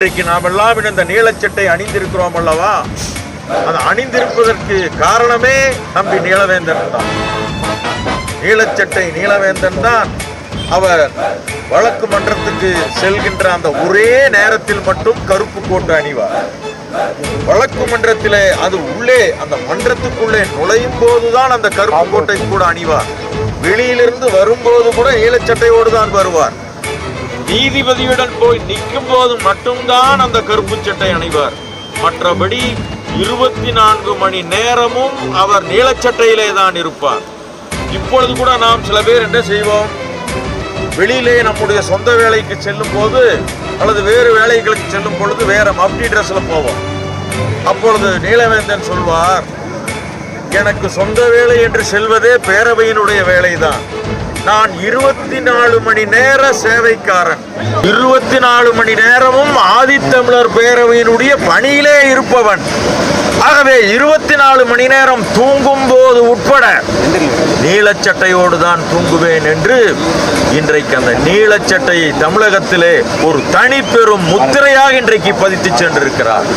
இன்றைக்கு நாம் எல்லாம் இந்த நீலச்சட்டை அணிந்திருக்கிறோம் அல்லவா? அது அணிந்திருப்பதற்கு காரணமே தம்பி நீலவேந்தன் தான். நீலச்சட்டை நீலவேந்தன் தான். அவர் வழக்கு மன்றத்துக்கு செல்கின்ற அந்த ஒரே நேரத்தில் மட்டும் கருப்பு கோட்டு அணிவார். வழக்கு மன்றத்திலே அது உள்ளே அந்த மன்றத்துக்குள்ளே நுழையும் போதுதான் அந்த கருப்பு கோட்டை கூட அணிவார். வெளியிலிருந்து வரும்போது கூட நீலச்சட்டையோடு தான் வருவார். நீதிபதியுடன் போய் நிற்கும் போது மட்டும்தான் அந்த கருப்பு சட்டை அணிவார். மற்றபடி இருபத்தி நான்கு மணி நேரமும் அவர் நீலச்சட்டையிலே தான் இருப்பார். இப்பொழுது கூட நாம் சில பேர் என்ன செய்வோம்? வெளியிலே நம்முடைய சொந்த வேலைக்கு செல்லும் போது அல்லது வேறு வேலைகளுக்கு செல்லும் பொழுது வேற மப்டி ட்ரெஸ்ல போவோம். அப்பொழுது நீலவேந்தன் சொல்வார் எனக்கு சொந்த வேலை என்று செல்வதே பேரவையினுடைய வேலைதான். நான் இருபத்தி நாலு மணி நேர சேவைக்காரன். இருபத்தி நாலு மணி நேரமும் ஆதித்தமிழர் பேரவையினுடைய பணியிலே இருப்பவன். ஆகவே இருபத்தி நாலு மணி நேரம் தூங்கும் போது உட்பட நீலச்சட்டையோடு தான் தூங்குவேன் என்று இன்றைக்கு அந்த நீலச்சட்டையை தமிழகத்திலே ஒரு தனி பெரும் முத்திரையாக இன்றைக்கு பதித்து சென்றிருக்கிறார்.